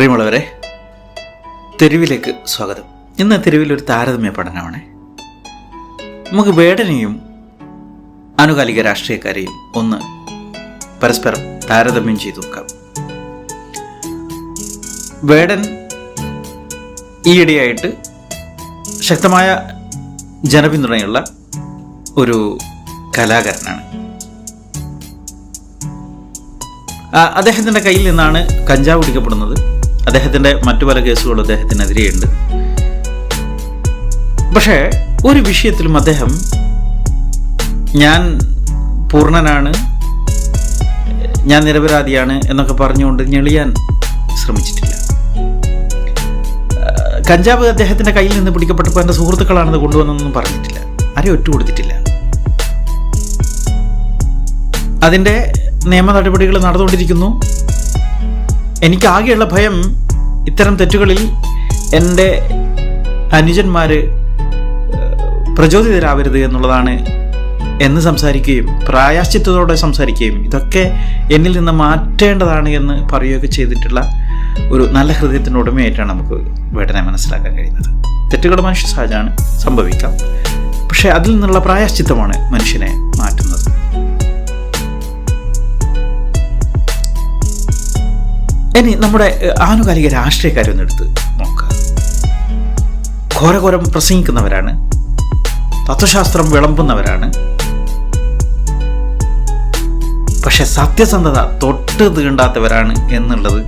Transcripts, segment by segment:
പ്രിയമുള്ളവരെ തെരുവിലേക്ക് സ്വാഗതം. ഇന്ന് തെരുവിലൊരു താരതമ്യ പഠനമാണ്. നമുക്ക് വേടനെയും ആനുകാലിക രാഷ്ട്രീയക്കാരെയും ഒന്ന് പരസ്പരം താരതമ്യം ചെയ്തു നോക്കാം. വേടൻ ഈയിടെയായിട്ട് ശക്തമായ ജനപിന്തുണയുള്ള ഒരു കലാകാരനാണ്. അദ്ദേഹത്തിന്റെ കയ്യിൽ നിന്നാണ് കഞ്ചാവ് പിടിക്കപ്പെടുന്നത് അദ്ദേഹത്തിന്റെ മറ്റു പല കേസുകളും അദ്ദേഹത്തിനെതിരെയുണ്ട്. പക്ഷേ ഒരു വിഷയത്തിലും അദ്ദേഹം ഞാൻ പൂർണനാണ് ഞാൻ നിരപരാധിയാണ് എന്നൊക്കെ പറഞ്ഞുകൊണ്ട് ഞെളിയാൻ ശ്രമിച്ചിട്ടില്ല. കഞ്ചാവ് അദ്ദേഹത്തിന്റെ കയ്യിൽ നിന്ന് പിടിക്കപ്പെട്ടപ്പോൾ എന്റെ സുഹൃത്തുക്കളാണെന്ന് കൊണ്ടുവന്നതെന്നും പറഞ്ഞിട്ടില്ല. ആരെയും ഒറ്റ കൊടുത്തിട്ടില്ല. അതിന്റെ നിയമ നടപടികൾ നടന്നുകൊണ്ടിരിക്കുന്നു. എനിക്കാകെയുള്ള ഭയം ഇത്തരം തെറ്റുകളിൽ എന്റെ അനുജന്മാർ പ്രചോദിതരാവരുത് എന്നുള്ളതാണ് എന്ന് സംസാരിക്കുകയും പ്രായാശ്ചിത്വത്തോടെ സംസാരിക്കുകയും ഇതൊക്കെ എന്നിൽ നിന്ന് മാറ്റേണ്ടതാണ് എന്ന് പറയുകയൊക്കെ ചെയ്തിട്ടുള്ള ഒരു നല്ല ഹൃദയത്തിന്റെ ഉടമയായിട്ടാണ് നമുക്ക് വേടനെ മനസ്സിലാക്കാൻ കഴിയുന്നത്. തെറ്റുകൾ മനുഷ്യ സഹജമാണ് സംഭവിക്കാം. പക്ഷേ അതിൽ നിന്നുള്ള പ്രായാശ്ചിത്തമാണ് മനുഷ്യനെ മാറ്റുന്നത്. ഇനി നമ്മുടെ ആനുകാലിക രാഷ്ട്രീയക്കാരൊന്നും എടുത്ത് നോക്കുക ഘോരഘോരം പ്രസംഗിക്കുന്നവരാണ്. തത്വശാസ്ത്രം വിളമ്പുന്നവരാണ്. പക്ഷെ സത്യസന്ധത തൊട്ട് തീണ്ടാത്തവരാണ് എന്നുള്ളത്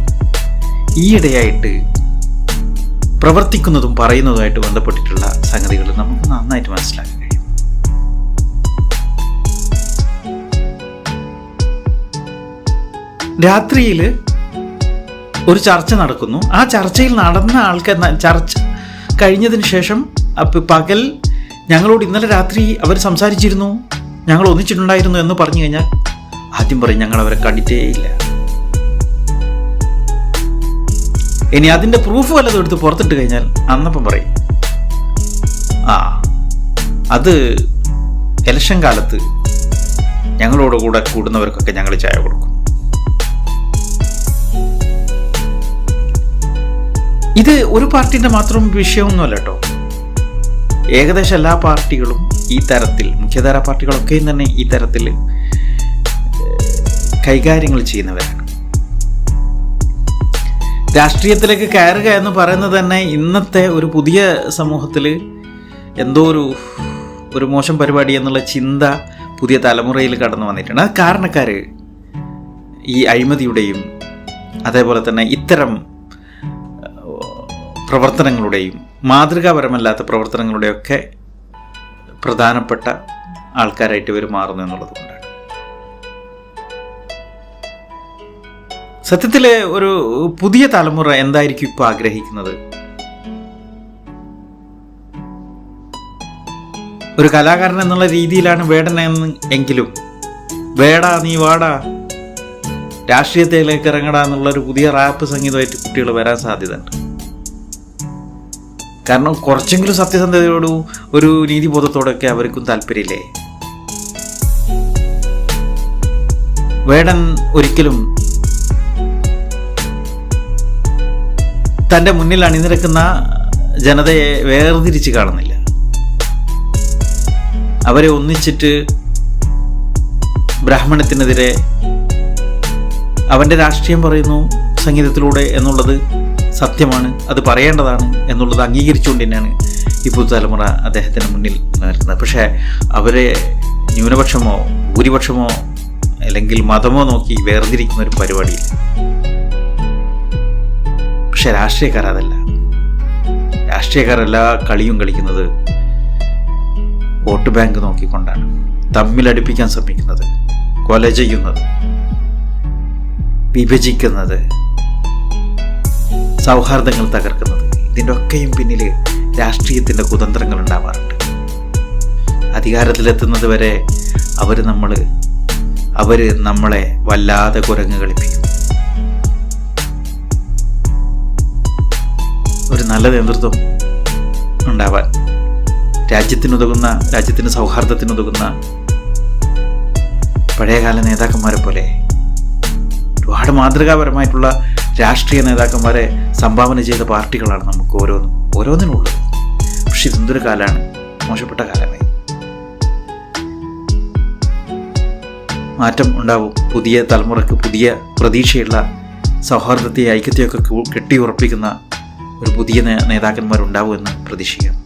ഈയിടെയായിട്ട് പ്രവർത്തിക്കുന്നതും പറയുന്നതുമായിട്ട് ബന്ധപ്പെട്ടിട്ടുള്ള സംഗതികൾ നമുക്ക് നന്നായിട്ട് മനസ്സിലാക്കാൻ കഴിയും. രാത്രിയിൽ ഒരു ചർച്ച നടക്കുന്നു. ആ ചർച്ചയിൽ നടന്ന ആൾക്ക് ചർച്ച കഴിഞ്ഞതിന് ശേഷം പകൽ ഞങ്ങളോട് ഇന്നലെ രാത്രി അവർ സംസാരിച്ചിരുന്നു. ഞങ്ങൾ ഒന്നിച്ചിട്ടുണ്ടായിരുന്നു എന്ന് പറഞ്ഞു കഴിഞ്ഞാൽ ആദ്യം പറയും ഞങ്ങൾ അവരെ കണ്ടിട്ടേ ഇല്ല. ഇനി അതിന്റെ പ്രൂഫ് വല്ലതും എടുത്ത് പുറത്തിട്ട് കഴിഞ്ഞാൽ അന്നപ്പം പറയും ആ അത് ഇലക്ഷൻ കാലത്ത് ഞങ്ങളോട് കൂടെ കൂടുന്നവർക്കൊക്കെ ഞങ്ങൾ ചായ കൊടുക്കും. ഇത് ഒരു പാർട്ടിന്റെ മാത്രം വിഷയമൊന്നുമല്ല കേട്ടോ ഏകദേശം എല്ലാ പാർട്ടികളും ഈ തരത്തിൽ മുഖ്യധാര പാർട്ടികളൊക്കെയും തന്നെ ഈ തരത്തിൽ കൈകാര്യങ്ങൾ ചെയ്യുന്നവരാണ്. രാഷ്ട്രീയത്തിലേക്ക് കയറുക എന്ന് പറയുന്നത് തന്നെ ഇന്നത്തെ ഒരു പുതിയ സമൂഹത്തിൽ എന്തോ ഒരു ഒരു മോശം പരിപാടി എന്നുള്ള ചിന്ത പുതിയ തലമുറയിൽ കടന്നു വന്നിട്ടുണ്ട്. അത് കാരണക്കാർ ഈ അഴിമതിയുടെയും അതേപോലെ തന്നെ ഇത്തരം പ്രവർത്തനങ്ങളുടെയും മാതൃകാപരമല്ലാത്ത പ്രവർത്തനങ്ങളുടെയൊക്കെ പ്രധാനപ്പെട്ട ആൾക്കാരായിട്ട് ഇവർ മാറുന്നു എന്നുള്ളത് കൊണ്ടാണ്. സത്യത്തിലെ ഒരു പുതിയ തലമുറ എന്തായിരിക്കും ഇപ്പോൾ ആഗ്രഹിക്കുന്നത്? ഒരു കലാകാരൻ എന്നുള്ള രീതിയിലാണ് വേടൻ എന്ന് എങ്കിലും വേടാ നീ വാടാ രാഷ്ട്രീയത്തിലേക്ക് ഇറങ്ങടാ എന്നുള്ള ഒരു പുതിയ റാപ്പ് സംഗീതമായിട്ട് കുട്ടികൾ വരാൻ സാധ്യതയുണ്ട്. കാരണം കുറച്ചെങ്കിലും സത്യസന്ധതയോടും ഒരു നീതിബോധത്തോടൊക്കെ അവർക്കും താല്പര്യമില്ലേ? വേടൻ ഒരിക്കലും തന്റെ മുന്നിൽ അണിനിരക്കുന്ന ജനതയെ വേർതിരിച്ച് കാണുന്നില്ല. അവരെ ഒന്നിച്ചിട്ട് ബ്രാഹ്മണത്തിനെതിരെ അവന്റെ രാഷ്ട്രീയം പറയുന്നു സംഗീതത്തിലൂടെ എന്നുള്ളത് സത്യമാണ് അത് പറയേണ്ടതാണ് എന്നുള്ളത് അംഗീകരിച്ചുകൊണ്ട് തന്നെയാണ് ഈ പുതുതലമുറ അദ്ദേഹത്തിന് മുന്നിൽ നിൽക്കുന്നത് പക്ഷേ അവരെ ന്യൂനപക്ഷമോ ഭൂരിപക്ഷമോ അല്ലെങ്കിൽ മതമോ നോക്കി വേർതിരിക്കുന്ന ഒരു പരിപാടിയില്ല. പക്ഷെ രാഷ്ട്രീയക്കാർ അതല്ല. രാഷ്ട്രീയക്കാർ എല്ലാ കളിയും കളിക്കുന്നത് വോട്ട് ബാങ്ക് നോക്കിക്കൊണ്ടാണ്. തമ്മിലടിപ്പിക്കാൻ ശ്രമിക്കുന്നത് കൊല ചെയ്യുന്നത് വിഭജിക്കുന്നത് സൗഹാർദ്ദങ്ങൾ തകർക്കുന്നത്. ഇതിന്റെ ഒക്കെയും പിന്നിൽ രാഷ്ട്രീയത്തിന്റെ കുതന്ത്രങ്ങൾ ഉണ്ടാവാറുണ്ട്. അധികാരത്തിലെത്തുന്നത് വരെ അവർ നമ്മൾ അവർ നമ്മളെ വല്ലാതെ കുരങ്ങ് കളിപ്പിക്കും. ഒരു നല്ല നേതൃത്വം ഉണ്ടാവാൻ രാജ്യത്തിനുതകുന്ന രാജ്യത്തിന് സൗഹാർദ്ദത്തിനുതകുന്ന പഴയകാല നേതാക്കന്മാരെ പോലെ ഒരുപാട് മാതൃകാപരമായിട്ടുള്ള രാഷ്ട്രീയ നേതാക്കന്മാരെ സംഭാവന ചെയ്ത പാർട്ടികളാണ് നമുക്ക് ഓരോന്നും ഓരോന്നിനും ഉള്ളത് പക്ഷെ ഇതെന്തൊരു കാലമാണ് മോശപ്പെട്ട കാലമായി മാറ്റം ഉണ്ടാവും. പുതിയ തലമുറയ്ക്ക് പുതിയ പ്രതീക്ഷയുള്ള സൗഹാർദ്ദത്തെ ഐക്യത്തെയൊക്കെ കെട്ടിയുറപ്പിക്കുന്ന ഒരു പുതിയ നേതാക്കന്മാരുണ്ടാവുമെന്ന് പ്രതീക്ഷിക്കാം.